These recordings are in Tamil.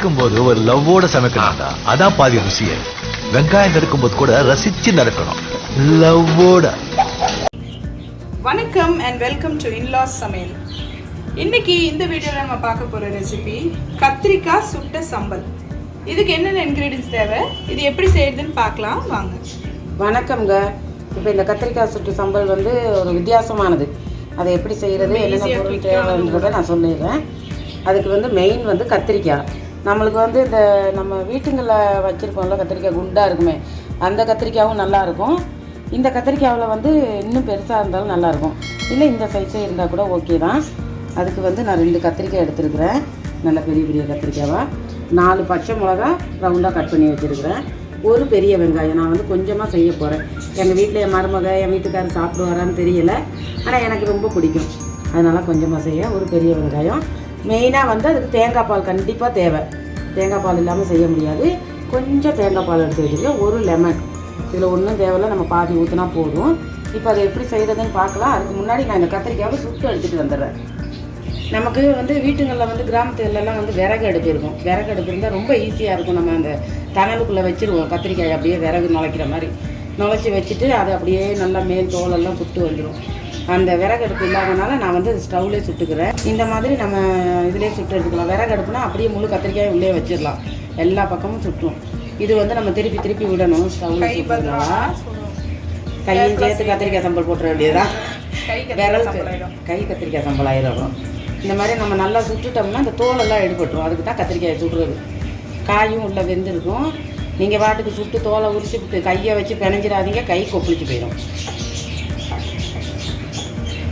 சமைக்கும் போது ஒரு லவ்வோட சமைக்கணும்டா. அதான் பாதி ருசியே வெங்காயம் நறுக்கும் போது கூட ரசிச்சு நறுக்கணும் லவ்வோட. வணக்கம் அண்ட் வெல்கம் டு இன்லாஸ் சமையல். இன்னைக்கு இந்த வீடியோவில் நம்ம பார்க்க போகிற ரெசிபி கத்திரிக்காய் சுட்ட சம்பல். இதுக்கு என்னென்ன இன்க்ரீடியன்ஸ் தேவை? இது எப்படி செய்யறதுன்னு பார்க்கலாம் வாங்க. வணக்கம்ங்க. இப்போ இந்த கத்திரிக்காய் சுட்டு சம்பல் வந்து ஒரு வித்தியாசமானது. அதை எப்படி செய்கிறது என்னென்ன பொருள் தேவைன்றதை நான் சொல்லிடுறேன். அதுக்கு வந்து மெயின் வந்து கத்திரிக்காய். நம்மளுக்கு வந்து இந்த நம்ம வீட்டுங்களில் வச்சுருக்கோம்ல கத்திரிக்காய் குண்டாக இருக்குமே அந்த கத்திரிக்காயும் நல்லா இருக்கும். இந்த கத்திரிக்காயில் வந்து இன்னும் பெருசாக இருந்தாலும் நல்லாயிருக்கும் இல்லை இந்த சைஸே இருந்தால் கூட ஓகே தான். அதுக்கு வந்து நான் ரெண்டு கத்திரிக்காய் எடுத்துருக்குறேன். நல்ல பெரிய பெரிய கத்திரிக்காவாக நாலு பச்சை மிளகா ரவுண்டாக கட் பண்ணி வச்சுருக்கிறேன். ஒரு பெரிய வெங்காயம் நான் வந்து கொஞ்சமாக செய்ய போகிறேன் எங்கள் வீட்டில் என் மருமக என் வீட்டுக்காரர் சாப்பிடுவாரான்னு தெரியலை. ஆனால் எனக்கு ரொம்ப பிடிக்கும். அதனால் கொஞ்சமாக செய்ய ஒரு பெரிய வெங்காயம். மெயினாக வந்து அதுக்கு தேங்காய் பால் கண்டிப்பாக தேவை. தேங்காய் பால் இல்லாமல் செய்ய முடியாது. கொஞ்சம் தேங்காய் பால் எடுத்து வச்சுருக்கேன் ஒரு லெமன் இதில் ஒன்றும் தேவையில்ல. நம்ம பாதி ஊற்றினா போதும். இப்போ அதை எப்படி செய்கிறதுன்னு பார்க்கலாம். அதுக்கு முன்னாடி நான் இந்த கத்திரிக்காவை சுட்டு எடுத்துகிட்டு வந்துடுறேன். நமக்கு வந்து வீட்டுங்களில் வந்து கிராமத்துலலாம் வந்து விறகு அடுப்பு இருக்கும். விறகு அடுப்பு இருந்தால் ரொம்ப ஈஸியாக இருக்கும். நம்ம அந்த தணலுக்குள்ளே வச்சுருவோம். கத்திரிக்காய் அப்படியே விறகு நுழைக்கிற மாதிரி. நுழைச்சி வச்சுட்டு அதை அப்படியே நல்லா மேல் தோலெல்லாம் சுட்டு வந்துடும் அந்த விறகு அடுப்பு இல்லாதனால நான் வந்து ஸ்டவ்லேயே சுட்டுக்கிறேன். இந்த மாதிரி நம்ம இதிலே சுட்டு எடுத்துக்கலாம். விறகு அடுப்புனா அப்படியே முழு கத்திரிக்காயை உள்ளே வச்சிடலாம். எல்லா பக்கமும் சுற்றும் இது வந்து நம்ம திருப்பி திருப்பி விடணும். சுட்டுக்கலாம் கையும் சேர்த்து கத்திரிக்காய் சம்பல் போட்டுற விரலுக்கு சம்பளாயிடும் கை கத்திரிக்காய் சம்பளம் ஆயிரும் இந்த மாதிரி நம்ம நல்லா சுட்டுட்டோம்னா இந்த தோலெல்லாம் எடுபட்டுரும். அதுக்கு தான் கத்திரிக்காயை சுடுறது. காயும் உள்ள வெந்திருக்கும். நீங்கள் பாட்டுக்கு சுட்டு தோலை உரிச்சுட்டு கையை வச்சு பிணைஞ்சிடாதீங்க. கை கொப்பளிச்சு போயிடும்.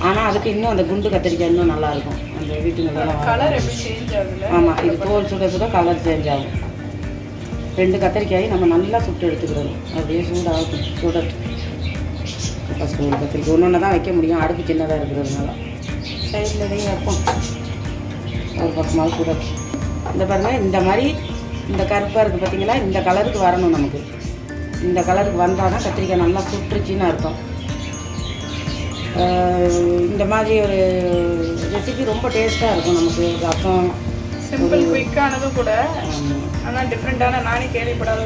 ஆனால் அதுக்கு இன்னும் அந்த குண்டு கத்திரிக்காய் இன்னும் நல்லா இருக்கும் அந்த வீட்டுங்களெல்லாம் ஆமாம் இது தோல் சுட சுட கலர் சேஞ்ச் ஆகும். ரெண்டு கத்திரிக்காயை நம்ம நல்லா சுட்டு எடுத்துக்கிறோம் அப்படியே சூடாகும் சுடட்டு ஃபஸ்ட்டு ஒரு கத்திரிக்காய். ஒன்று ஒன்று தான் வைக்க முடியும். அடுப்பு சின்னதாக இருக்கிறதுனால. சைடில் இதையும் வைப்போம். ஒரு பக்கமாக சுடட்டு இந்த பாருங்க இந்த மாதிரி இந்த கருப்பாக இருக்குது பார்த்தீங்களா இந்த கலருக்கு வரணும் நமக்கு. இந்த கலருக்கு வந்தால் தான் கத்திரிக்காய் நல்லா சுட்டுருச்சின்னு அர்த்தம். இந்த மாதிரி ஒரு ரெசிபி ரொம்ப டேஸ்ட்டாக இருக்கும் நமக்கு. ரசம் சிம்பிள் குயிக்கானதும் கூட. ஆனால் டிஃப்ரெண்ட்டான நானே கேள்விப்படாத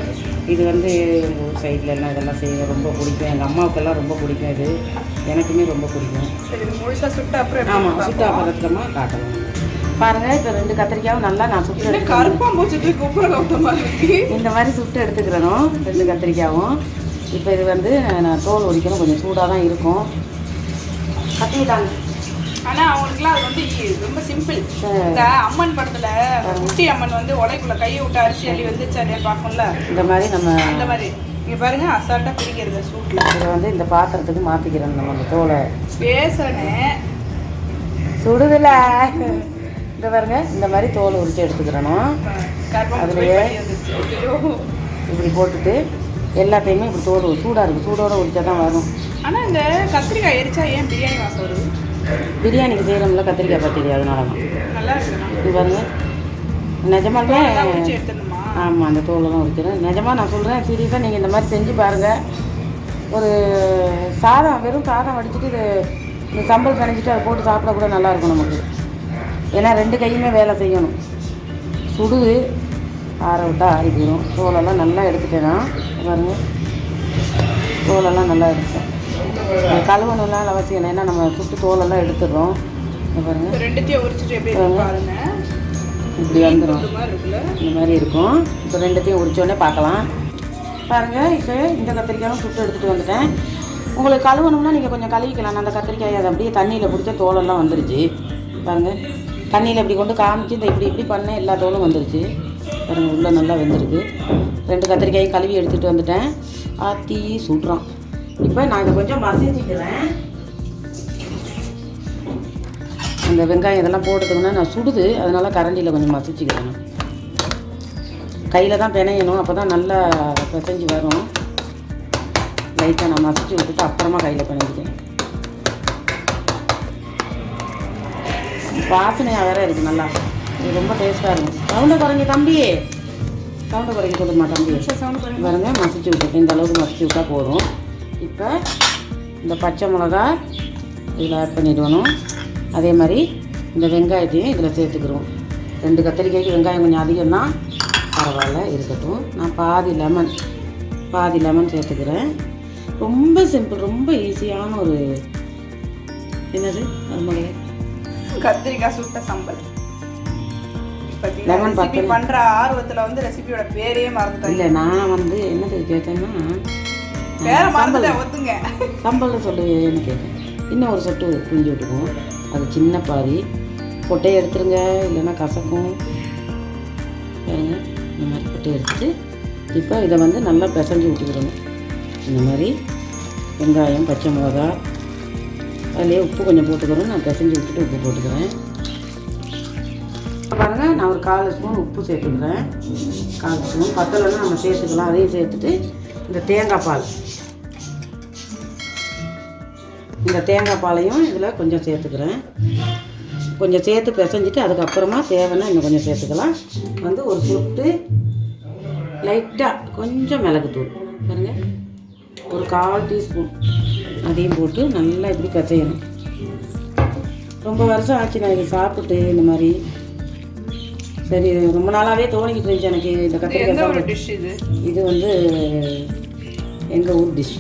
இது வந்து எங்கள் ஊர் சைடில் எல்லாம் இதெல்லாம் செய்ய ரொம்ப பிடிக்கும். எங்கள் அம்மாவுக்கெல்லாம் ரொம்ப பிடிக்கும் இது. எனக்குமே ரொம்ப பிடிக்கும். சரி இது முழுசாக சுட்ட அப்புறம் ஆமாம் சுட்டு அப்புறமா காட்டலாம். பாருங்கள் இப்போ ரெண்டு கத்திரிக்காயும் நல்லா நான் சுட்டு எடுத்து கருப்பா மூச்சுட்டு குப்புற கவுத்த மாதிரி இருக்கு. இந்த மாதிரி சுட்டு எடுத்துக்கிறணும் ரெண்டு கத்திரிக்காயும் இப்போ இது வந்து நான் தோல் உரிக்கணும் கொஞ்சம் சூடாக தான் இருக்கும். கத்திரிக்காங்க ஆனா அவங்களுக்குலாம் அது வந்து ரொம்ப சிம்பிள். இந்த அம்மன் படத்துல குட்டி அம்மன் வந்து உலைக்குள்ள கையை விட்டு அரிசி அள்ளி வந்துச்சு இல்லையா பார்க்கும்ல? இந்த மாதிரி நம்ம அந்த மாதிரி. இங்க பாருங்க அசால்ட்டா பிடிக்கிறது சூட்ல இதை வந்து இந்த பாத்திரத்துக்கு மாற்றிக்கிறோம் நம்ம அந்த தோலை. பேசுறேன் சுடுதில்ல இந்த பாருங்க இந்த மாதிரி தோல் உரிச்சு எடுத்துக்கிறணும். அதுலயே? இப்படி போட்டுட்டு எல்லாத்தையுமே இப்படி தோல் சூடாக இருக்குது சூடோட உரிச்சா தான் வரும். ஆனா இந்த கத்திரிக்காய் எரிச்சா ஏன் பிரியாணி வாசம் வருது? பிரியாணிக்கு செய்கிறோம்ல கத்திரிக்காய் பச்சடி அதனால தான். நல்லா இருக்குண்ணா இது பாருங்க. நிஜமாலுமே ஆமாம் அந்த தோலெல்லாம் உரிக்கிறேன். நிஜமாக நான் சொல்கிறேன் சீரியஸாக நீங்கள் இந்த மாதிரி செஞ்சு பாருங்கள் ஒரு சாதம் வெறும் சாதம் வடிச்சிட்டு இது இந்த சம்பல் பிணைஞ்சிட்டு அதை போட்டு சாப்பிட கூட நல்லாயிருக்கும் நமக்கு. ஏன்னா ரெண்டு கையுமே வேலை செய்யணும். சுடுது ஆற விட்டா ஆறி போயிடும் தோலெல்லாம் நல்லா எடுத்துட்டேன்னா பாருங்க. தோலெல்லாம் நல்லா எடுத்தேன் கழுவணும்லாம் அவசியம் இல்லை. ஏன்னா நம்ம சுட்டு தோலெல்லாம் எடுத்துடுறோம். இங்க பாருங்க. இந்த ரெண்டுத்தையும் உரிச்சிட்டு எப்படி இப்படி வந்துடும் இந்த மாதிரி இருக்குல்ல. இந்த மாதிரி இருக்கும். இப்போ ரெண்டுத்தையும் உரிச்சோடனே பார்க்கலாம். பாருங்கள் இப்போ இந்த கத்திரிக்காயும் சுட்டு எடுத்துகிட்டு வந்துட்டேன். உங்களுக்கு கழுவணும்னா நீங்கள் கொஞ்சம் கழுவிக்கலாம். நான் அந்த கத்திரிக்காயை அதை அப்படியே தண்ணியில் பிடிச்ச தோலெல்லாம் வந்துருச்சு. பாருங்கள் தண்ணியில் இப்படி கொண்டு காமிச்சு இந்த இப்படி இப்படி பண்ண எல்லா தோலும் வந்துருச்சு. பாருங்கள் உள்ளே நல்லா வெந்திருக்கு. ரெண்டு கத்திரிக்காயும் கழுவி எடுத்துகிட்டு வந்துட்டேன். ஆத்தி சுடுறான். இப்போ நான் இதை கொஞ்சம் மசிச்சுக்கிறேன். அந்த வெங்காயம் இதெல்லாம் போடுறதுக்குன்னா நான் சுடுது. அதனால் கரண்டியில் கொஞ்சம் மசிச்சுக்கிறேன் கையில் தான் பிணையணும். அப்போ தான் நல்லா பிசைஞ்சு வரும். லைட்டாக நான் மசிச்சு விட்டுட்டு அப்புறமா கையில் பிணைஞ்சிக்கிறேன். வாசனையாக வேறு இருக்குது நல்லா. இது ரொம்ப டேஸ்ட்டாக இருக்கும் சவுண்டை குறைங்க தம்பி. சவுண்டை குறைக்க சொல்லுமா தம்பி. சவுண்ட் பாருங்க. பாருங்க மசிச்சு விட்டுட்டு இந்த அளவுக்கு மசிச்சு விட்டா போதும். இப்போ இந்த பச்சை மிளகா இதில் ஆட் பண்ணிடணும். அதே மாதிரி இந்த வெங்காயத்தையும் இதில் சேர்த்துக்கிறோம். ரெண்டு கத்திரிக்காய்க்கு வெங்காயம் கொஞ்சம் அதிகம் தான் பரவாயில்ல இருக்கட்டும். நான் பாதி லெமன் பாதி லெமன் சேர்த்துக்கிறேன். ரொம்ப சிம்பிள் ரொம்ப ஈஸியான ஒரு என்னது? மருமகளே கத்திரிக்காய் சுட்ட சம்பல். Lemon recipe. பண்ற ஆர்வத்துல வந்து ரெசிபியோட பேரையே மறந்துட்டாங்க. இல்லை நான் வந்து என்னது கேட்டேன்னா பேரை மறந்துட்டேன் ஒத்துங்க. சம்பளம் சொல்லுவேன்னு கேட்டேன். இன்னும் ஒரு சொட்டு புளிஞ்சு விட்டுக்குவோம். அது சின்ன பாதி. கொட்டையை எடுத்துருங்க இல்லைன்னா கசக்கும். பாருங்க இந்த மாதிரி கொட்டையை எடுத்துட்டு இப்போ இதை வந்து நல்லா பிசைஞ்சு விட்டுக்கிடணும் இந்த மாதிரி வெங்காயம் பச்சை மிளகா அதுலேயே உப்பு கொஞ்சம் போட்டுக்கிறோம் நான் பிசைஞ்சு விட்டுட்டு உப்பு போட்டுக்கிறேன். பாருங்க நான் ஒரு கால் ஸ்பூன் உப்பு சேர்த்துக்கிறேன். கால் ஸ்பூன். பத்தலைன்னா நம்ம சேர்த்துக்கலாம் அதையும் சேர்த்துட்டு இந்த தேங்காய் பால். இந்த தேங்காய் பாலையும் இதில் கொஞ்சம் சேர்த்துக்கிறேன். கொஞ்சம் சேர்த்து பிசைஞ்சிட்டு அதுக்கப்புறமா தேவைன்னா இன்னும் கொஞ்சம் சேர்த்துக்கலாம். வந்து ஒரு சுட்டு லைட்டாக கொஞ்சம் மிளகுத்தூள். பாருங்க. ஒரு கால் டீஸ்பூன். அதையும் போட்டு நல்லா இப்படி பிசையணும். ரொம்ப வருஷம் ஆச்சு நான் இதை சாப்பிட்டு இந்த மாதிரி. சரி ரொம்ப நாளாகவே தோணிக்கிட்டு இருந்துச்சு எனக்கு இந்த கத்திரிக்காய் டிஷ் இது? இது வந்து எங்கள் ஊர் டிஷ்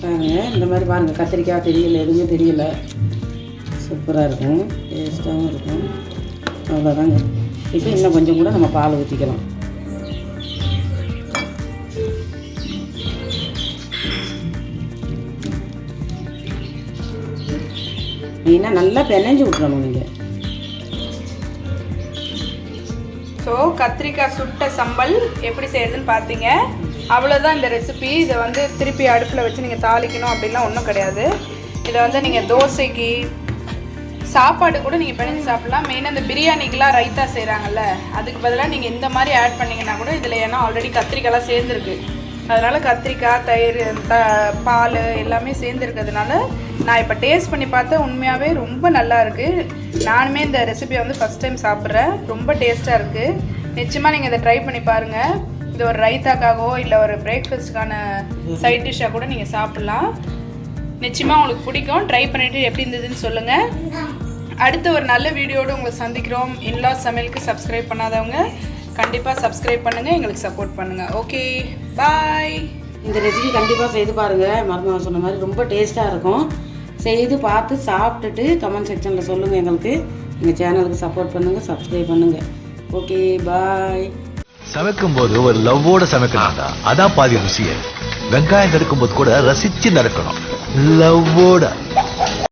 பாருங்க இந்த மாதிரி பாருங்கள் கத்திரிக்காய் தெரியல எதுவுமே தெரியல. சூப்பராக இருக்கும் டேஸ்ட்டாகவும் இருக்கும். அவ்வளோதாங்க இப்போ இன்னும் கொஞ்சம் கூட நம்ம பால் ஊற்றிக்கலாம் மெயினாக நல்லா பிணைஞ்சு விட்றணும் நீங்கள் ஸோ கத்திரிக்காய் சுட்ட சம்பல் எப்படி செய்யறதுன்னு பார்த்தீங்க அவ்வளோதான் இந்த ரெசிபி இதை வந்து திருப்பி அடுப்பில் வச்சு நீங்கள் தாளிக்கணும் அப்படின்லாம் ஒன்றும் கிடையாது. இதை வந்து நீங்கள் தோசைக்கு சாப்பாடு கூட நீங்கள் பிணைஞ்சு சாப்பிடலாம். மெயினாக இந்த பிரியாணிக்கெலாம் ரைத்தா செய்கிறாங்கல்ல அதுக்கு பதிலாக நீங்கள் இந்த மாதிரி ஆட் பண்ணிங்கன்னா கூட இதில் ஏன்னா ஆல்ரெடி கத்திரிக்காய்லாம் சேர்ந்துருக்கு. அதனால கத்திரிக்காய் தயிர் த பால் எல்லாமே சேர்ந்துருக்கிறதுனால நான் இப்போ டேஸ்ட் பண்ணி பார்த்தா உண்மையாகவே ரொம்ப நல்லா இருக்குது நானுமே இந்த ரெசிபியை வந்து ஃபஸ்ட் டைம் சாப்பிட்றேன். ரொம்ப டேஸ்ட்டாக இருக்குது நிச்சயமாக நீங்கள் இதை ட்ரை பண்ணி பாருங்கள் இது ஒரு ரைத்தாக்காகவோ இல்லை ஒரு பிரேக்ஃபாஸ்ட்டுக்கான சைட் டிஷ்ஷாக கூட நீங்கள் சாப்பிட்லாம். நிச்சயமாக உங்களுக்கு பிடிக்கும். ட்ரை பண்ணிவிட்டு எப்படி இருந்ததுன்னு சொல்லுங்கள் அடுத்த ஒரு நல்ல வீடியோடு உங்களை சந்திக்கிறோம். இன்லாஸ் சமையலுக்கு சப்ஸ்கிரைப் பண்ணாதவங்க. கண்டிப்பாக சப்ஸ்கிரைப் பண்ணுங்கள் எங்களுக்கு சப்போர்ட் பண்ணுங்கள் ஓகே பாய் இந்த ரெசிபி கண்டிப்பாக செய்து பாருங்கள் மருமக சொன்ன மாதிரி ரொம்ப டேஸ்ட்டாக இருக்கும். செய்து பார்த்து சாப்பிட்டுட்டு கமெண்ட் செக்ஷனில் சொல்லுங்கள் எங்களுக்கு. எங்கள் சேனலுக்கு சப்போர்ட் பண்ணுங்கள் சப்ஸ்கிரைப் பண்ணுங்கள் ஓகே பாய் சமைக்கும் போது ஒரு லவ்வோட சமைக்கணும்டா. அதான் பாதி ருசியே. வெங்காயம் நறுக்கும் போது கூட ரசிச்சு நறுக்கணும் லவ்வோட